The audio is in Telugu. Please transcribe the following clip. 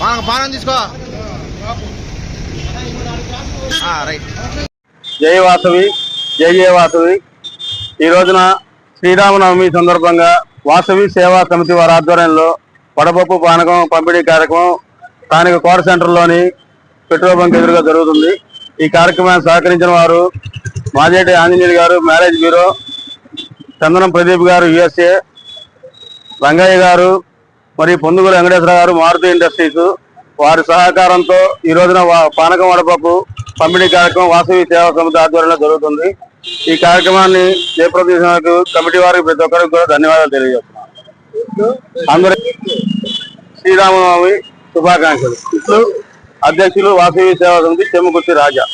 పానం తీసుకో. రైట్. జై వాసవి జై జయ వాసవి. ఈ రోజున శ్రీరామనవమి సందర్భంగా వాసవి సేవా సమితి వారి ఆధ్వర్యంలో వడపప్పు పానకం పంపిణీ కార్యక్రమం స్థానిక కోర్ సెంటర్లోని పెట్రోల్ బంక్ ఎదురుగా జరుగుతుంది. ఈ కార్యక్రమాన్ని సహకరించిన వారు మాజేటి ఆంజనేయులు గారు మ్యారేజ్ బ్యూరో చందనం ప్రదీప్ గారు యుఎస్ఏ రంగయ్య గారు మరి పొందుగుల వెంకటేశ్వర గారు మారుతి ఇండస్ట్రీస్ వారి సహకారంతో ఈ రోజున వా- పానకం వడపప్పు పంపిణీ కార్యక్రమం వాసవి సేవా సమితి ఆధ్వర్యంలో జరుగుతుంది. ఈ కార్యక్రమాన్ని జయప్రదేశానికి కమిటీ వారికి ప్రతి ఒక్కరికి కూడా ధన్యవాదాలు తెలియజేస్తున్నాను అందరికీ శ్రీరామనవమి శుభాకాంక్షలు. అధ్యక్షులు వాసవి సేవా సమితి చెమ్మకుర్తి రాజా.